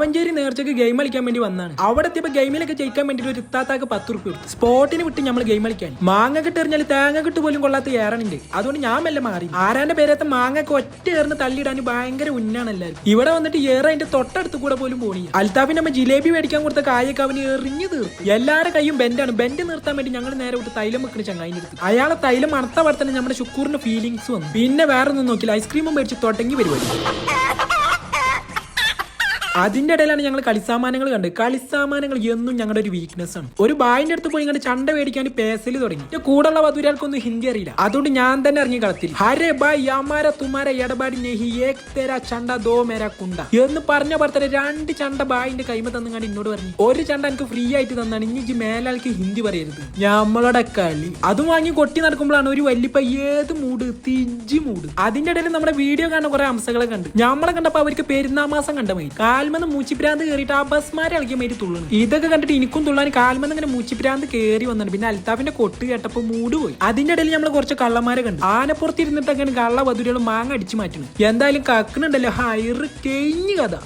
മാവഞ്ചേരി നേർച്ചക്ക് game കളിക്കാൻ വേണ്ടി വന്നാണ്. അവിടെ എത്തിയപ്പോ ഗെയിമിലൊക്കെ ജയിക്കാൻ വേണ്ടിട്ട് ഒരു ഇത്താത്താക്ക് പത്ത് റുപ്യ കൊടുത്തു. സ്പോട്ടിന് വിട്ട് നമ്മൾ ഗെയിം കളിക്കാൻ. മാങ്ങ കിട്ട് എറിഞ്ഞാൽ തേങ്ങ കിട്ട് പോലും കൊള്ളാത്ത ഏറണുണ്ട് അതുകൊണ്ട് ഞാൻ മെല്ലെ മാറി. ആരാന്റെ പേരത്തെ മാങ്ങക്ക് ഒറ്റ ഏറിന് തള്ളിയിടാൻ ഭയങ്കര ഉന്നാണ് എല്ലാവരും. ഇവിടെ വന്നിട്ട് ഏറെ അതിന്റെ തൊട്ടടുത്ത് കൂടെ പോലും പോണി അൽത്താഫിന്റെ അമ്മ ജിലേബി മേടിക്കാൻ കൊടുത്ത കായൊക്കെ അവന് എറിഞ്ഞു തീർത്തു. എല്ലാരുടെ കൈയും ബെൻഡാണ് ബെൻഡ് നിർത്താൻ വേണ്ടി ഞങ്ങൾ നേരെ വിട്ട് തൈലം വെക്കുന്ന ചങ്ങായി എടുത്തു. അയാളെ തൈലം മണത്ത വർത്തനം നമ്മുടെ ശുക്കൂറിന്റെ ഫീലിങ്സ് വന്നു. പിന്നെ വേറെ ഒന്നും നോക്കില്ല ഐസ്ക്രീമും മേടിച്ച് തുടങ്ങി പരിപാടി. അതിന്റെ ഇടയിലാണ് ഞങ്ങൾ കളിസാമാനങ്ങൾ കണ്ട് കളിസാമാനങ്ങൾ എന്നും ഞങ്ങളുടെ ഒരു വീക്ക്നെസ് ആണ്. ഒരു ബായിന്റെ അടുത്ത് പോയി ഇങ്ങനെ ചണ്ട മേടിക്കാൻ പേസൽ തുടങ്ങി. കൂടെ കൂടെയുള്ള വധുരാൾക്കൊന്നും ഹിന്ദി അറിയില്ല. അതുകൊണ്ട് ഞാൻ തന്നെ ഇറങ്ങി കളത്തിൽ ഹരെ ബായ് യാമാര തുമാര നെഹി ഏക് തേര ചണ്ട ദോ മേര കുണ്ട. എന്ന് പറഞ്ഞ ഭർത്തരെ രണ്ട് ചണ്ട ബായിന്റെ കൈമ തന്നുകൊണ്ട് എന്നോട് പറഞ്ഞു. ഒരു ചണ്ട എനിക്ക് ഫ്രീ ആയിട്ട് തന്നാണ്. ഇനി മേലാൾക്ക് ഹിന്ദി പറയരുത്. ഞമ്മളുടെ കളി. അതും വാങ്ങി കൊട്ടി നടക്കുമ്പോഴാണ് ഒരു വല്യപ്പ ഏത് മൂട്? തിഞ്ചി മൂട്. അതിന്റെ ഇടയിൽ നമ്മുടെ വീഡിയോ കാണുന്ന കുറെ അംശങ്ങളെ കണ്ട്. നമ്മളെ കണ്ടപ്പോ അവർക്ക് പെരുന്നാമാസം കണ്ടമായി കാൽമെന്ന് മൂച്ചിപ്രാന്ത് കയറിയിട്ട് ആ ബസ്മാരെ ഇളകിയ മാതിരി തുള്ളണം ഇതൊക്കെ കണ്ടിട്ട് എനിക്കും തുള്ളാൻ കാൽമെന്ന് ഇങ്ങനെ മൂച്ചിപ്രാന്ത് കയറി വന്നിട്ട് പിന്നെ അൽത്താഫിന്റെ കൊട്ട് കേട്ടപ്പോ മൂട് പോയി. അതിന്റെ ഇടയിൽ നമ്മൾ കുറച്ച് കള്ളന്മാരെ കണ്ടു. ആനപ്പുറത്ത് ഇരുന്നിട്ട് അങ്ങനെ കള്ള വധുരകൾ മാങ്ങ അടിച്ചു മാറ്റുന്നു. എന്തായാലും കക്കണുണ്ടല്ലോ. ഹൈറ് കഴിഞ്ഞു കഥ.